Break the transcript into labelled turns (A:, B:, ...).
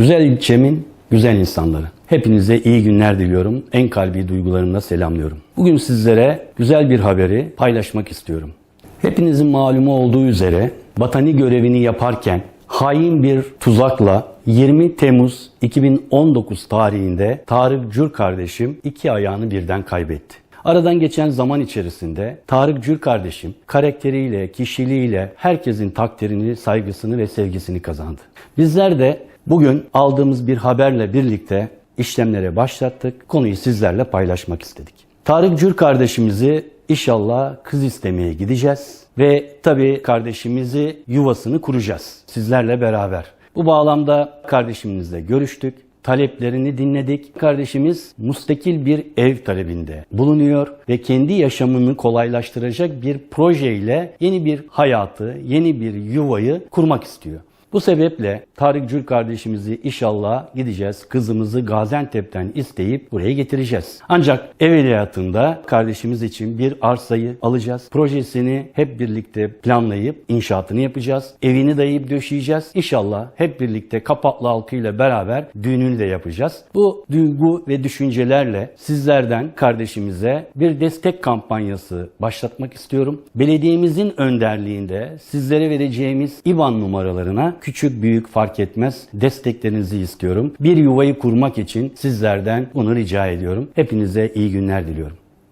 A: Güzel ilçemin güzel insanları. Hepinize iyi günler diliyorum. En kalbi duygularımla selamlıyorum. Bugün sizlere güzel bir haberi paylaşmak istiyorum. Hepinizin malumu olduğu üzere vatani görevini yaparken hain bir tuzakla 20 Temmuz 2019 tarihinde Tarık Cür kardeşim iki ayağını birden kaybetti. Aradan geçen zaman içerisinde Tarık Cür kardeşim karakteriyle, kişiliğiyle herkesin takdirini, saygısını ve sevgisini kazandı. Bizler de bugün aldığımız bir haberle birlikte işlemlere başlattık. Konuyu sizlerle paylaşmak istedik. Tarık Cür kardeşimizi inşallah kız istemeye gideceğiz ve tabii kardeşimizi yuvasını kuracağız sizlerle beraber. Bu bağlamda kardeşimizle görüştük taleplerini dinledik. Kardeşimiz mustakil bir ev talebinde bulunuyor ve kendi yaşamını kolaylaştıracak bir projeyle yeni bir hayatı, yeni bir yuvayı kurmak istiyor. Bu sebeple Tarık Cül kardeşimizi inşallah gideceğiz. Kızımızı Gaziantep'ten isteyip buraya getireceğiz. Ancak ev kardeşimiz için bir arsayı alacağız. Projesini hep birlikte planlayıp inşaatını yapacağız. Evini dayayıp döşeyeceğiz. İnşallah hep birlikte Kapaklı halkıyla beraber düğününü de yapacağız. Bu duygu ve düşüncelerle sizlerden kardeşimize bir destek kampanyası başlatmak istiyorum. Belediyemizin önderliğinde sizlere vereceğimiz IBAN numaralarına küçük büyük fark etmez desteklerinizi istiyorum. Bir yuvayı kurmak için sizlerden bunu rica ediyorum. Hepinize iyi günler diliyorum.